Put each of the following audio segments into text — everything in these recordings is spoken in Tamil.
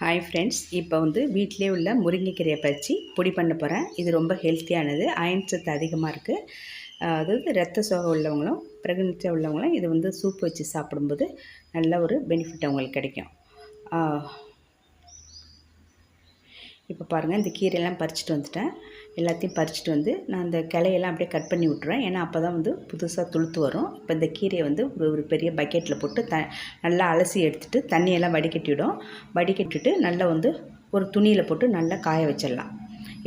ஹாய் ஃப்ரெண்ட்ஸ் இப்போ வந்து வீட்டிலே உள்ள முருங்கைக்கீரையை பறித்து பொடி பண்ண போகிறேன் இது ரொம்ப ஹெல்த்தியானது அயன் சத்து அதிகமாக இருக்குது அதாவது ரத்த சோகை உள்ளவங்களும் ப்ரெக்னென்சியாக உள்ளவங்களும் இது வந்து சூப் வச்சு சாப்பிடும்போது நல்ல ஒரு பெனிஃபிட் அவங்களுக்கு கிடைக்கும். இப்போ பாருங்கள் இந்த கீரையெல்லாம் பறிச்சுட்டு வந்துட்டேன். எல்லாத்தையும் பறிச்சுட்டு வந்து நான் அந்த கிளையெல்லாம் அப்படியே கட் பண்ணி விட்ருவேன் ஏன்னா அப்போ தான் வந்து புதுசாக துளுத்து வரும். இப்போ இந்த கீரையை வந்து ஒரு ஒரு பெரிய பக்கெட்டில் போட்டு த நல்லா அலசி எடுத்துகிட்டு தண்ணியெல்லாம் வடிகட்டிவிடும் வடிகட்டிட்டு நல்லா வந்து ஒரு துணியில் போட்டு நல்லா காய வச்சிடலாம்.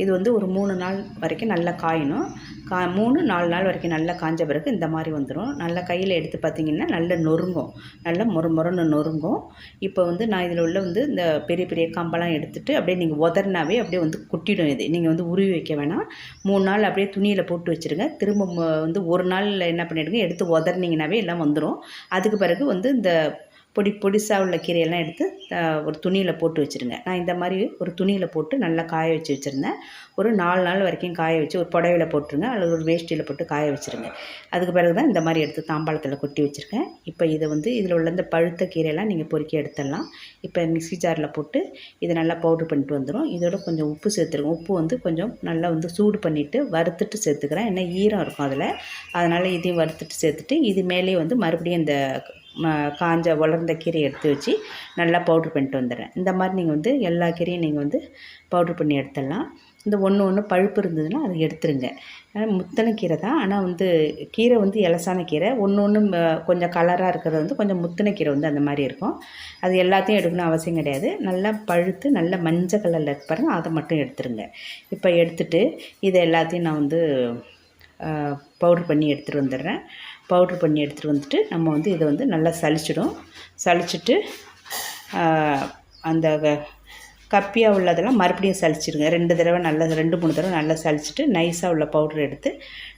இது வந்து ஒரு மூணு நாள் வரைக்கும் நல்லா காயணும். கா மூணு நாலு நாள் வரைக்கும் நல்லா காஞ்ச பிறகு இந்த மாதிரி வந்துடும் நல்லா கையில் எடுத்து பார்த்திங்கன்னா நல்லா நொறுங்கும். நல்லா மொறு மொறுன்னு நொறுங்கும். இப்போ வந்து நான் இதில் உள்ள வந்து இந்த பெரிய பெரிய கம்பெல்லாம் எடுத்துகிட்டு அப்படியே நீங்கள் உதறினாவே அப்படியே வந்து குட்டிடும் இது. நீங்கள் வந்து உருவி வைக்க வேணாம். மூணு நாள் அப்படியே துணியில் போட்டு வச்சுருங்க. திரும்ப வந்து ஒரு நாளில் என்ன பண்ணிவிடுங்க எடுத்து உதறினீங்கனாவே எல்லாம் வந்துடும் அதுக்கு பிறகு வந்து இந்த பொடி பொடிசாக உள்ள கீரையெல்லாம் எடுத்து ஒரு துணியில் போட்டு வச்சுருங்க. நான் இந்த மாதிரி ஒரு துணியில் போட்டு நல்லா காய வச்சு வச்சுருந்தேன். ஒரு நாலு நாள் வரைக்கும் காய வச்சு ஒரு புடவையில் போட்டுருங்க. அல்லது ஒரு வேஷ்டியில் போட்டு காய வச்சுருங்க. அதுக்கு பிறகு தான் இந்த மாதிரி எடுத்து தாம்பாளத்தில் கொட்டி வச்சுருக்கேன். இப்போ இதை வந்து இதில் உள்ள இந்த பழுத்த கீரையெல்லாம் நீங்கள் பொறுக்கி எடுத்துடலாம். இப்போ மிக்சி ஜாரில் போட்டு இதை நல்லா பவுட்ரு பண்ணிட்டு வந்துடும் இதோட கொஞ்சம் உப்பு சேர்த்துருங்க. உப்பு வந்து கொஞ்சம் நல்லா வந்து சூடு பண்ணிவிட்டு வறுத்துட்டு சேர்த்துக்கிறேன். ஏன்னா ஈரம் இருக்கும் அதில். அதனால் இதையும் வறுத்துட்டு சேர்த்துட்டு இது மேலே வந்து மறுபடியும் இந்த காஞ்ச வளர்ந்த கீரையை எடுத்து வச்சு நல்லா பவுட்ரு பண்ணிட்டு வந்துடுறேன். இந்த மாதிரி நீங்கள் வந்து எல்லா கீரையும் நீங்கள் வந்து பவுட்ரு பண்ணி எடுத்துடலாம். இந்த ஒன்று ஒன்று பழுப்பு இருந்ததுன்னா அதை எடுத்துருங்க. முத்தனை கீரை தான். ஆனால் வந்து கீரை வந்து இலசான கீரை. ஒன்று ஒன்று கொஞ்சம் கலராக இருக்கிறது வந்து கொஞ்சம் முத்தின கீரை வந்து அந்த மாதிரி இருக்கும். அது எல்லாத்தையும் எடுக்கணும் அவசியம் கிடையாது. நல்லா பழுத்து நல்லா மஞ்சள் கலரில் இருப்பாருங்க அதை மட்டும் எடுத்துருங்க. இப்போ எடுத்துகிட்டு இதை எல்லாத்தையும் நான் வந்து பவுட்ரு பண்ணி எடுத்துகிட்டு வந்துடுறேன். பவுட்ரு பண்ணி எடுத்துகிட்டு வந்துட்டு நம்ம வந்து இதை வந்து நல்லா சளிச்சிடும். சளிச்சிட்டு அந்த கப்பியாக உள்ளதெல்லாம் மறுபடியும் சளிச்சிடுங்க. ரெண்டு தடவை நல்லா ரெண்டு மூணு தடவை நல்லா சளிச்சிட்டு நைஸாக உள்ள பவுட்ரு எடுத்து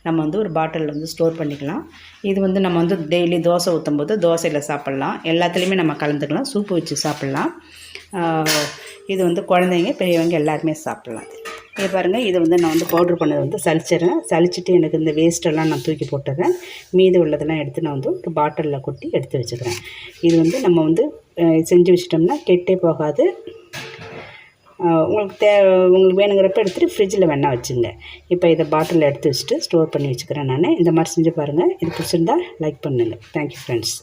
நம்ம வந்து ஒரு பாட்டிலில் வந்து ஸ்டோர் பண்ணிக்கலாம். இது வந்து நம்ம வந்து டெய்லி தோசை ஊற்றும் போது தோசையில் சாப்பிட்லாம். எல்லாத்துலேயுமே நம்ம கலந்துக்கலாம். சூப்பு வச்சு சாப்பிட்லாம். இது வந்து குழந்தைங்க பெரியவங்க எல்லாருமே சாப்பிட்லாம். இது பாருங்கள் இதை வந்து நான் வந்து பவுட்ரு பண்ணதை வந்து சளிச்சிடுறேன். சளிச்சிட்டு எனக்கு இந்த வேஸ்ட்டெல்லாம் நான் தூக்கி போட்டுறேன் மீது உள்ளதெல்லாம் எடுத்து நான் வந்து ஒரு பாட்டிலில் கொட்டி எடுத்து வச்சுக்கிறேன். இது வந்து நம்ம வந்து செஞ்சு வச்சிட்டோம்னா கெட்டே போகாது. உங்களுக்கு தே உங்களுக்கு வேணுங்கிறப்ப எடுத்துகிட்டு ஃப்ரிட்ஜில் வேணால் வச்சுங்க. இப்போ இதை பாட்டிலில் எடுத்து வச்சுட்டு ஸ்டோர் பண்ணி வச்சுக்கிறேன் நான். இந்த மாதிரி செஞ்சு பாருங்கள் இது பிடிச்சிருந்தா லைக் பண்ணுங்கள் தேங்க்யூ ஃப்ரெண்ட்ஸ்